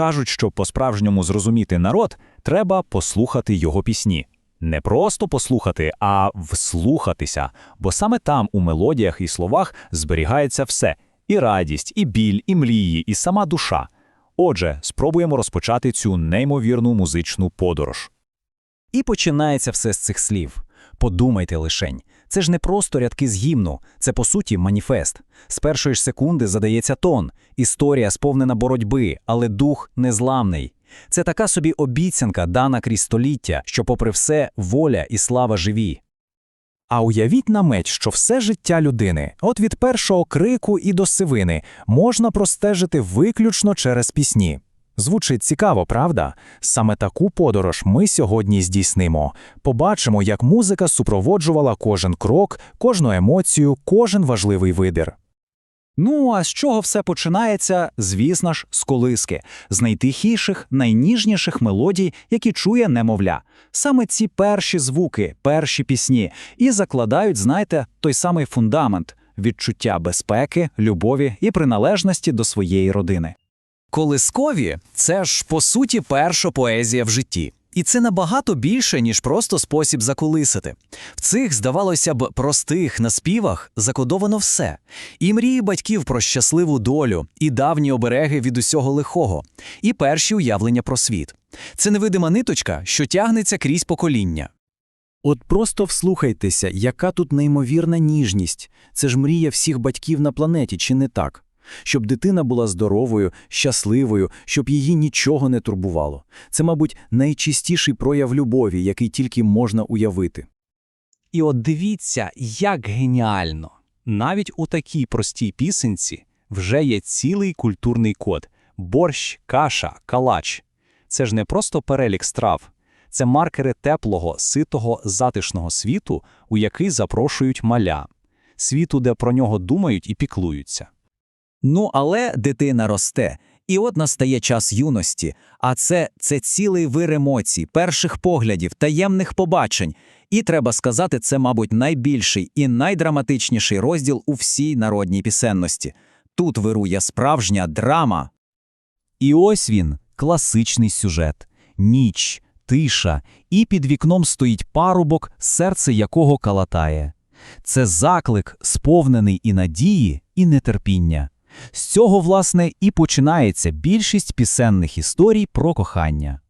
Кажуть, що по-справжньому зрозуміти народ треба послухати його пісні. Не просто послухати, а вслухатися, бо саме там, у мелодіях і словах, зберігається все: і радість, і біль, і млії, і сама душа. Отже, спробуємо розпочати цю неймовірну музичну подорож. І починається все з цих слів. Подумайте лишень. Це ж не просто рядки з гімну, це по суті маніфест. З першої ж секунди задається тон, історія сповнена боротьби, але дух незламний. Це така собі обіцянка, дана крізь століття, що, попри все, воля і слава живі. А уявіть на меч, що все життя людини, от від першого крику і до сивини, можна простежити виключно через пісні. Звучить цікаво, правда? Саме таку подорож ми сьогодні здійснимо. Побачимо, як музика супроводжувала кожен крок, кожну емоцію, кожен важливий вибір. Ну, а з чого все починається? Звісно ж, з колиски, з найтихіших, найніжніших мелодій, які чує немовля. Саме ці перші звуки, перші пісні, і закладають, знаєте, той самий фундамент відчуття безпеки, любові і приналежності до своєї родини. Колискові це ж по суті перша поезія в житті. І це набагато більше, ніж просто спосіб заколисити. В цих, здавалося б, простих наспівах закодовано все: і мрії батьків про щасливу долю, і давні обереги від усього лихого, і перші уявлення про світ. Це невидима ниточка, що тягнеться крізь покоління. От просто вслухайтеся, яка тут неймовірна ніжність. Це ж мрія всіх батьків на планеті, чи не так? Щоб дитина була здоровою, щасливою, щоб її нічого не турбувало. Це, мабуть, найчистіший прояв любові, який тільки можна уявити. І от дивіться, як геніально! Навіть у такій простій пісенці вже є цілий культурний код: борщ, каша, калач. Це ж не просто перелік страв, це маркери теплого, ситого, затишного світу, у який запрошують маля, світу, де про нього думають і піклуються. Ну, але дитина росте, і от настає час юності, а це, це цілий вир емоцій, перших поглядів, таємних побачень. І треба сказати, це, мабуть, найбільший і найдраматичніший розділ у всій народній пісенності. Тут вирує справжня драма. І ось він, класичний сюжет: ніч, тиша, і під вікном стоїть парубок, серце якого калатає. Це заклик, сповнений і надії, і нетерпіння. З цього, власне, і починається більшість пісенних історій про кохання.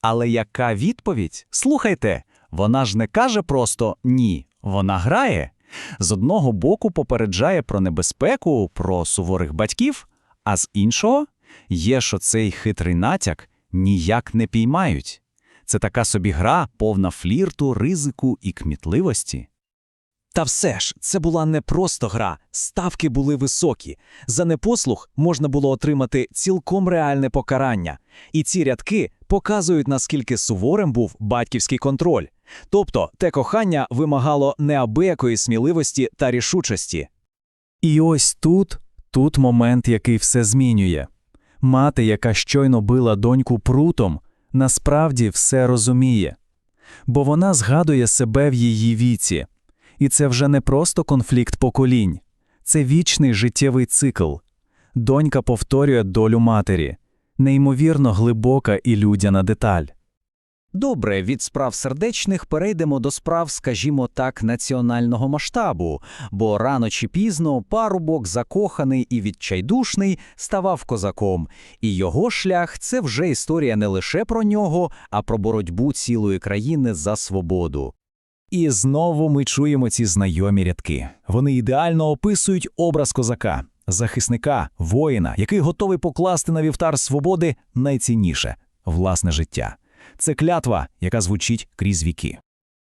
Але яка відповідь? Слухайте, вона ж не каже просто ні, вона грає. З одного боку попереджає про небезпеку, про суворих батьків, а з іншого є, що цей хитрий натяк ніяк не піймають. Це така собі гра, повна флірту, ризику і кмітливості. Та все ж, це була не просто гра, ставки були високі. За непослух можна було отримати цілком реальне покарання. І ці рядки показують, наскільки суворим був батьківський контроль. Тобто те кохання вимагало неабиякої сміливості та рішучості. І ось тут, тут момент, який все змінює. Мати, яка щойно била доньку прутом, насправді все розуміє. Бо вона згадує себе в її віці. І це вже не просто конфлікт поколінь, це вічний життєвий цикл. Донька повторює долю матері, неймовірно глибока і людяна деталь. Добре, від справ сердечних перейдемо до справ, скажімо так, національного масштабу, бо рано чи пізно парубок, закоханий і відчайдушний, ставав козаком, і його шлях це вже історія не лише про нього, а про боротьбу цілої країни за свободу. І знову ми чуємо ці знайомі рядки. Вони ідеально описують образ козака, захисника, воїна, який готовий покласти на вівтар свободи найцінніше власне життя. Це клятва, яка звучить крізь віки.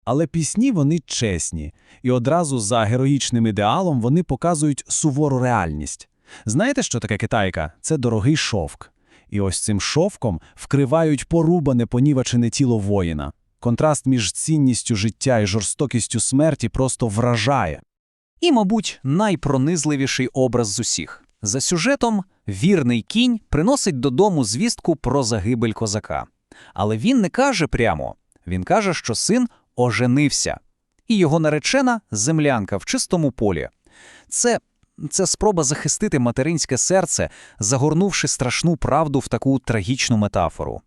Але пісні вони чесні, і одразу за героїчним ідеалом вони показують сувору реальність. Знаєте, що таке китайка? Це дорогий шовк. І ось цим шовком вкривають порубане понівачене тіло воїна. Контраст між цінністю життя і жорстокістю смерті просто вражає. І, мабуть, найпронизливіший образ з усіх. За сюжетом вірний кінь приносить додому звістку про загибель козака. Але він не каже прямо він каже, що син оженився, і його наречена землянка в чистому полі. Це Це спроба захистити материнське серце, загорнувши страшну правду в таку трагічну метафору.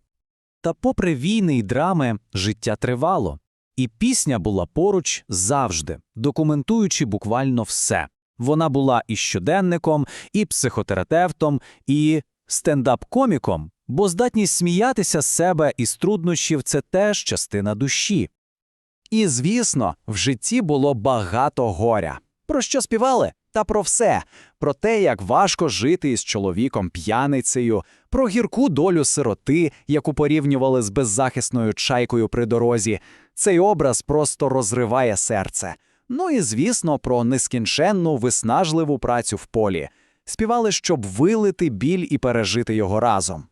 Та попри війни й драми, життя тривало. І пісня була поруч завжди, документуючи буквально все. Вона була і щоденником, і психотерапевтом, і стендап-коміком, бо здатність сміятися з себе і з труднощів – це теж частина душі. І, звісно, в житті було багато горя. Про що співали? Та про все. Про те, як важко жити із чоловіком п'яницею, про гірку долю сироти, яку порівнювали з беззахисною чайкою при дорозі. Цей образ просто розриває серце. Ну і, звісно, про нескінченну, виснажливу працю в полі. Співали, щоб вилити біль і пережити його разом.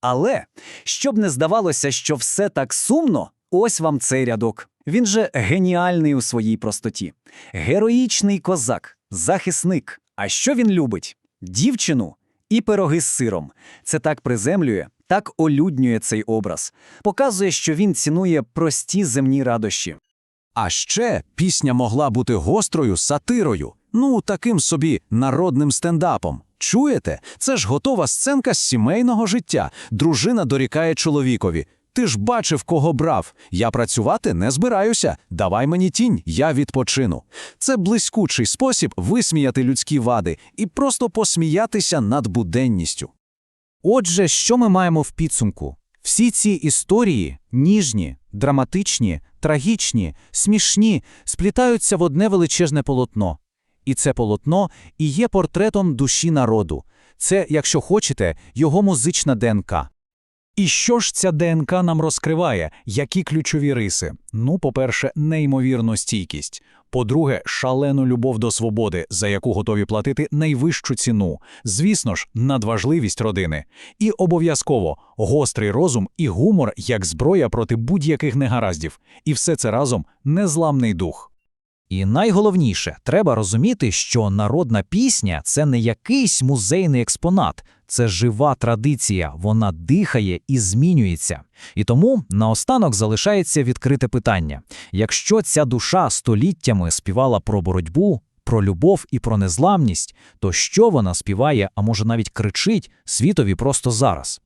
Але, щоб не здавалося, що все так сумно, ось вам цей рядок. Він же геніальний у своїй простоті. Героїчний козак, захисник. А що він любить? Дівчину і пироги з сиром. Це так приземлює, так олюднює цей образ. Показує, що він цінує прості земні радощі. А ще пісня могла бути гострою сатирою, ну таким собі народним стендапом. Чуєте? Це ж готова сценка з сімейного життя. Дружина дорікає чоловікові. Ти ж бачив, кого брав. Я працювати не збираюся. Давай мені тінь, я відпочину. Це блискучий спосіб висміяти людські вади і просто посміятися над буденністю. Отже, що ми маємо в підсумку? Всі ці історії ніжні, драматичні, трагічні, смішні, сплітаються в одне величезне полотно. І це полотно і є портретом душі народу. Це, якщо хочете, його музична ДНК. І що ж ця ДНК нам розкриває? Які ключові риси? Ну, по-перше, неймовірну стійкість. По-друге, шалену любов до свободи, за яку готові платити найвищу ціну. Звісно ж, надважливість родини. І обов'язково гострий розум і гумор як зброя проти будь-яких негараздів. І все це разом незламний дух. І найголовніше, треба розуміти, що народна пісня це не якийсь музейний експонат, це жива традиція, вона дихає і змінюється. І тому наостанок залишається відкрите питання: якщо ця душа століттями співала про боротьбу, про любов і про незламність, то що вона співає, а може навіть кричить світові просто зараз?